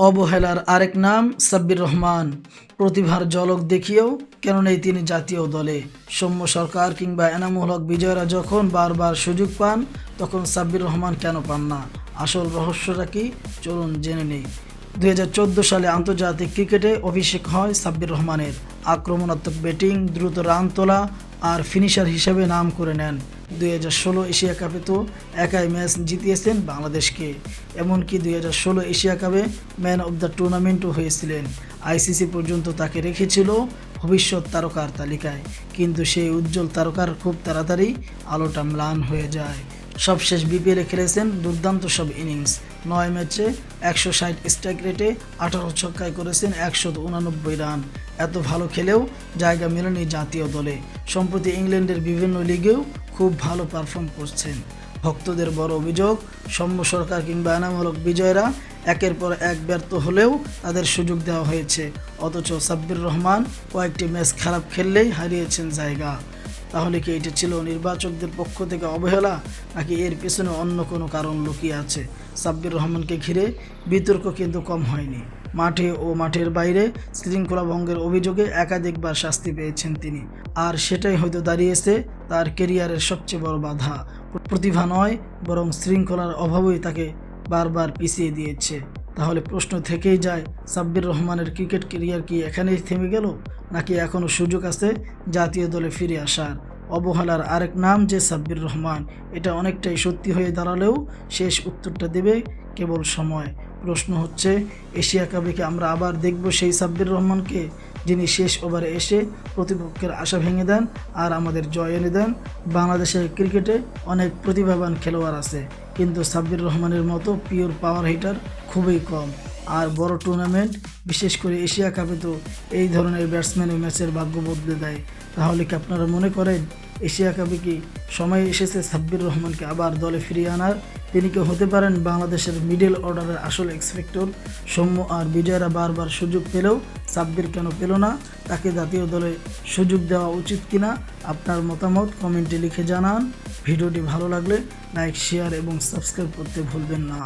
অবহেলার আরেক নাম সাব্বির রহমান। প্রতিভার জলক দেখিয়েও কেন নেই তিনি জাতীয় দলে। সৌম্য সরকার কিংবা এনামুল হক বিজয়রা যখন বারবার সুযোগ পান, তখন সাব্বির রহমান কেন পান না? আসল রহস্যটা কি? চলুন জেনে নেই। দু হাজার চোদ্দ সালে আন্তর্জাতিক ক্রিকেটে অভিষেক হয় সাব্বির রহমানের। আক্রমণাত্মক ব্যাটিং, দ্রুত রান তোলা আর ফিনিশার হিসেবে নাম করে নেন। দুই হাজার ষোলো এশিয়া কাপে তো একাই ম্যাচ জিতিয়েছেন বাংলাদেশকে। এমনকি দুই হাজার ষোলো এশিয়া কাপে ম্যান অব দ্য টুর্নামেন্টও হয়েছিলেন। আইসিসি পর্যন্ত তাকে রেখেছিল ভবিষ্যৎ তারকার তালিকায়। কিন্তু সেই উজ্জ্বল তারকার খুব তাড়াতাড়ি আলোটা ম্লান হয়ে যায়। সবশেষ বিপিএলে খেলেছেন দুর্দান্ত সব ইনিংস নয় ম্যাচে একশো ষাট স্ট্রাইক রেটে আঠারো ছক্কায় করেছেন একশো উনানব্বই রান। এত ভালো খেলেও জায়গা মেলেনি জাতীয় দলে। সম্প্রতি ইংল্যান্ডের বিভিন্ন লিগেও খুব ভালো পারফর্ম করছেন। ভক্তদের বড় অভিযোগ, সৌম্য সরকার কিংবা এনামূলক বিজয়রা একের পর এক ব্যর্থ হলেও তাদের সুযোগ দেওয়া হয়েছে। অথচ সাব্বির রহমান কয়েকটি ম্যাচ খারাপ খেললেই হারিয়েছেন জায়গা। তাহলে কি এটা ছিল নির্বাচকদের পক্ষ থেকে অবহেলা, নাকি এর পেছনে অন্য কোনো কারণ লুকিয়ে আছে? সাব্বির রহমানকে ঘিরে বিতর্ক কিন্তু কম হয়নি। মাঠে ও মাঠের বাইরে শৃঙ্খলা ভঙ্গের অভিযোগে একাধিকবার শাস্তি পেয়েছেন তিনি। আর সেটাই হয়তো দাঁড়িয়েছে তার কেরিয়ারের সবচেয়ে বড় বাধা। প্রতিভা নয়, বরং শৃঙ্খলার অভাবই তাকে বারবার পিছিয়ে দিয়েছে। তাহলে প্রশ্ন থেকেই যায়, সাব্বির রহমানের ক্রিকেট কেরিয়ার কি এখানেই থেমে গেল, নাকি এখনও সুযোগ আছে জাতীয় দলে ফিরে আসার? অবহেলার আরেক নাম যে সাব্বির রহমান, এটা অনেকটাই সত্যি হয়ে দাঁড়ালেও শেষ উত্তরটা দেবে কেবল সময়। প্রশ্ন হচ্ছে, এশিয়া কাপে কি আমরা আবার দেখব সেই সাব্বির রহমানকে, যিনি শেষ ওভারে এসে প্রতিপক্ষের আশা ভেঙে দেন আর আমাদের জয় এনে দেন? বাংলাদেশের ক্রিকেটে অনেক প্রতিভাবান খেলোয়াড় আছে, কিন্তু সাব্বির রহমানের মতো পিওর পাওয়ার হিটার খুবই কম। আর বড় টুর্নামেন্ট বিশেষ করে এশিয়া কাপে তো এই ধরনের ব্যাটসম্যানের ম্যাচের ভাগ্য বদলে দেয়। তাহলে কি আপনারা মনে করেন এশিয়া কাপে কি সময় এসেছে সাব্বির রহমানকে আবার দলে ফিরিয়ে আনার? তিনি কি হতে পারেন বাংলাদেশের মিডল অর্ডারের আসল এক্সপেক্টর সৌম্য আর বিজয়রা বারবার সুযোগ পেলেও সাব্বির কেন পেল না? তাকে জাতীয় দলে সুযোগ দেওয়া উচিত কিনা? আপনার মতামত কমেন্টে লিখে জানান। ভিডিওটি ভালো লাগলে লাইক শেয়ার এবং সাবস্ক্রাইব করতে ভুলবেন না।